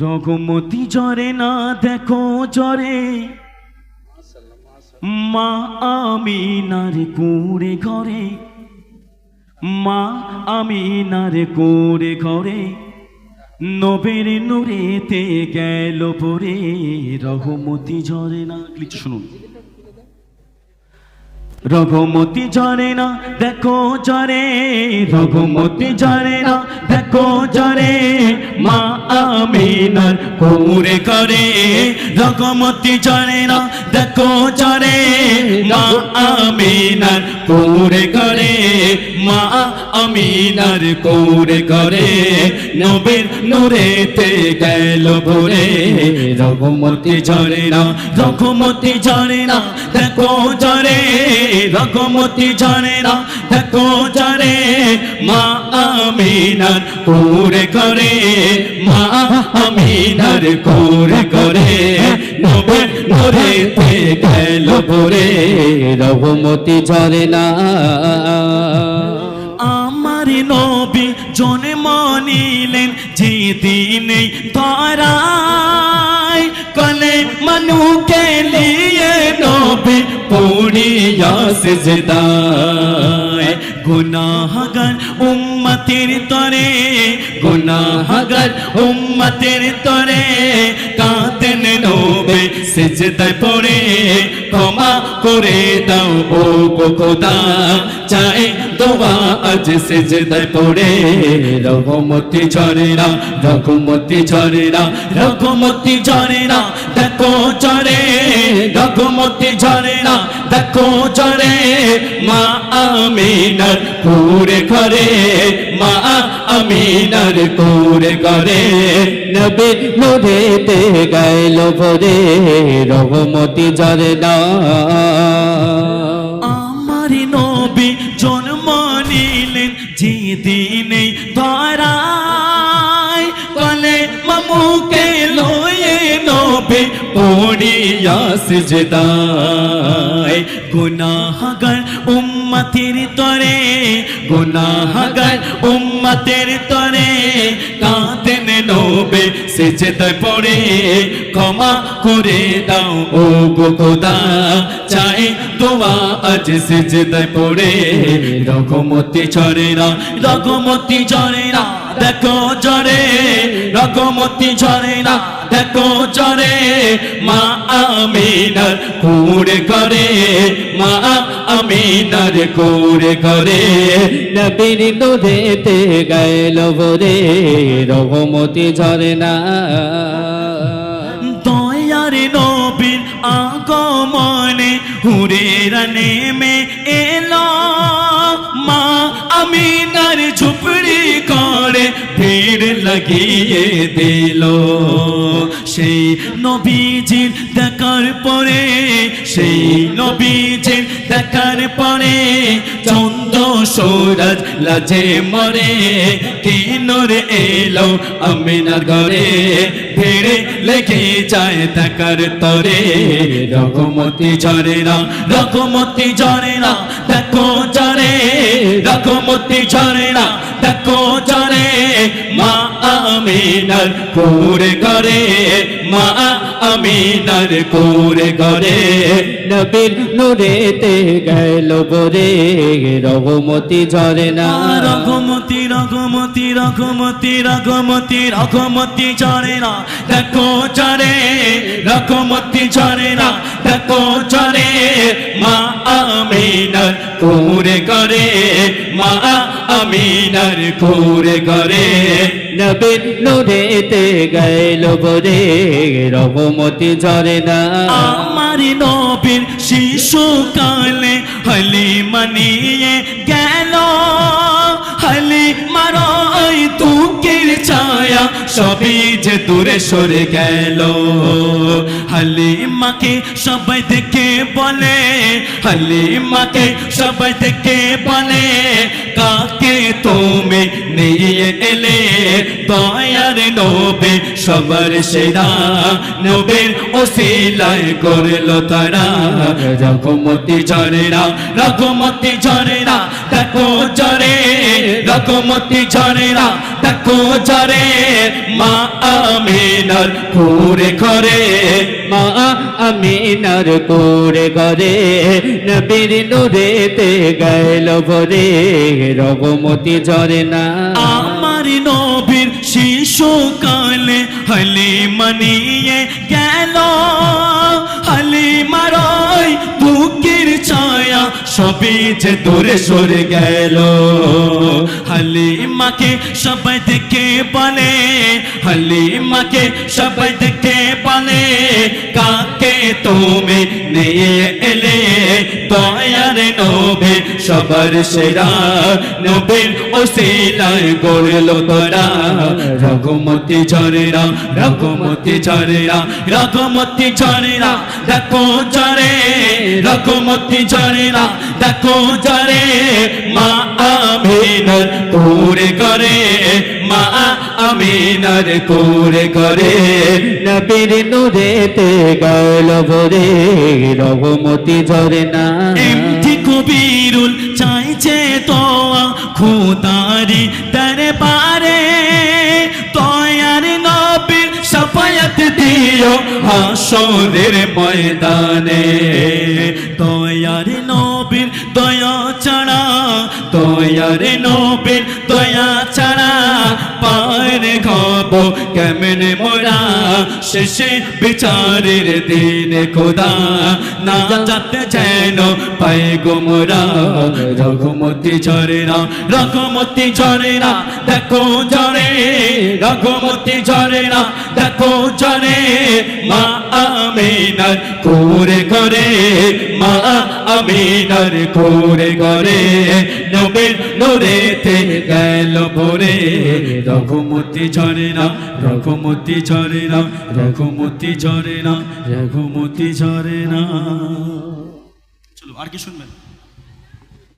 রঘুমতি জরে না দেখো জরে মা আমি নারে কুড়ে ঘরে। মা আমি নারে কুড়ে ঘরে। নবের নুরেতে গেল পরে রঘুমতি ঝরে না লিখছে শুনুন। রঘুমতি ঝরে না, দেখো জরে রঘুমতি ঝরে না দেখো জরে মা আমিনার কুরে করে রকমতি ঝরে না, দেখো চরে মা আমিনার কুরে করে মা আমিনার কুরে করে নবীর নূরেতে গেল ভরে। রঘুমতি ঝরে না রঘুমতি ঝরে না দেখো জরে রঘুমতি ঝরে না দেখো জরে মা আমিনার কুরে করে মা আমিনার কুরে করে নবীর নূরেতে গেল ভরে। রঘুমতি ঝরে না নবী জন্ম নিলেন যে দিনে ধরায় কলে মনুকে লিয়ে নবী পুড়িয়া সেজদায়। গুনাহগার উম্মতের তরে, গুনাহগার উম্মতের তরে কাঁদেন নবে সেজদায় পড়ে, ক্ষমা করে দাও ও গো খোদা। চাই দোয়া আজ সেজদায় পড়ে, রঘুমতি ঝরেরা রঘুমতি ঝরেরা, রঘুমতি ঝরে না দেখো ঝরে, রঘুমতি ঝরে না দেখো ঝরে মা আমিনার কুরে ঘরে মা আমিনার কুরে ঘরে নবীর নূরেতে গেল ভরে রঘুমতি ঝরে না আমার নবী জন্ম নিলেন যে পড়িয়া সিজদায় গুনাহগার উম্মতের তরে গুনাহগার উম্মতের তরে কাঁদেন নবে সিজদায় পড়ে ক্ষমা করে দাও ও গো খোদা চাই দোয়া আজ সিজদায় পড়ে রঘুমতি ঝরে না রঘুমতি ঝরে না দেখো ঝরে রঘুমতি ঝরে না দেখো ঝরে মা আমিনার কুড়ে করে মা আমিনার কুড়ে করে। নবীর নূরেতে গেল ভরে রঘুমতি ঝরে না দয়ার নবীর আগমনে হুরেরা নেমে এলো লাগিয়ে দিল। সেই নবীজির দেখার পরে, সেই নবীজির দেখার পরে চন্দ্র সৌরাজ লাজে মরে কিনোর এলো আমিনার ঘরে। ভিড়ে লেগে যায় দেখার তরে রঘুমতি ঝরে না রঘুমতি ঝরে না দেখো ঝরে রঘুমতি ঝরে না দেখো ঝরে মা আমিনার কুরে ঘরে মা আমিনার কুরে ঘরে। নবীর নূরেতে গেল ভরে রঘুমতি ঝরে না রঘুমতি রঘুমতি রঘুমতি রঘুমতি রঘুমতি ঝরে না দেখো ঝরে রঘুমতি ঝরে না কুরে করে মা আমিনার কুরে করে নবীর নোরেতে গেল বরে রঘুমতি ঝরে না। আমার নবীর শিশুকালে হলি মানিয়ে গেল হলি মারো সবই যে দূরে সরে গেল। হালিমাকে সবাই দেখে বলে, হালিমাকে সবাই দেখে বলে, কাকে তুমি নিয়ে এলে? দয়ার নবে, সবার সেরা নবের ওসিলায় করল তারা। রঘুমতি ঝরে না রঘুমতি ঝরে না দেখো ঝরে রঘুমতি ঝরে না দেখো ঝরে মা আমিনার পুরে ঘরে মা আমিনার কোরে ঘরে নবীর নুরেতে গেল ভরে রঘুমতি ঝরে না আমার নবীর শিশুকালে হালিমা নিয়ে গেল। সবই যে দূরে সরে গেল। হালিমাকে সবাই দেখে বলে হালিমাকে সবাই দেখে বলে কাকে তুমি নিয়ে এলে, দয়ার নবে সবার সেরা নবীর ওসিলায় গড়ল তোরা। রঘুমতি ঝরেরা রঘুমতি ঝরেরা রঘুমতি ঝরেরা দেখো ঝরে, রঘুমতি ঝরেরা দেখো ঝরে। মা আমিনার তোরে করে মা আমিনার কোরে করে নবীর নুরেতে গেল ভরে রঘুমতি ঝরে না। এমটি কবিরুল চাইছে তো খুদারি তারে পারে তয়ার নবীর সফায়াত দিও হাসরের ময়দানে। তয়ার নবীর দয়া ছাড়া তয়ার নবীর দয়া ছাড়া পার খাব কেমনে মোরা? শেষে বিচারের দিন খোদা। না যাতে যেন পাই গোমরা, রঘুমতি ঝরে না রঘুমতি ঝরে না দেখো ঝরে, রঘুমতি ঝরে না দেখো ঝরে মা আমিনার কোরে করে মা আমিনার কোরে করে নবীর নোরেতে গেল ভরে। রঘুমতি ঝরে না, রঘুমতি ঝরে না, রঘুমতি ঝরে না, রঘুমতি ঝরে না। চলো, আর কি শুনবেন?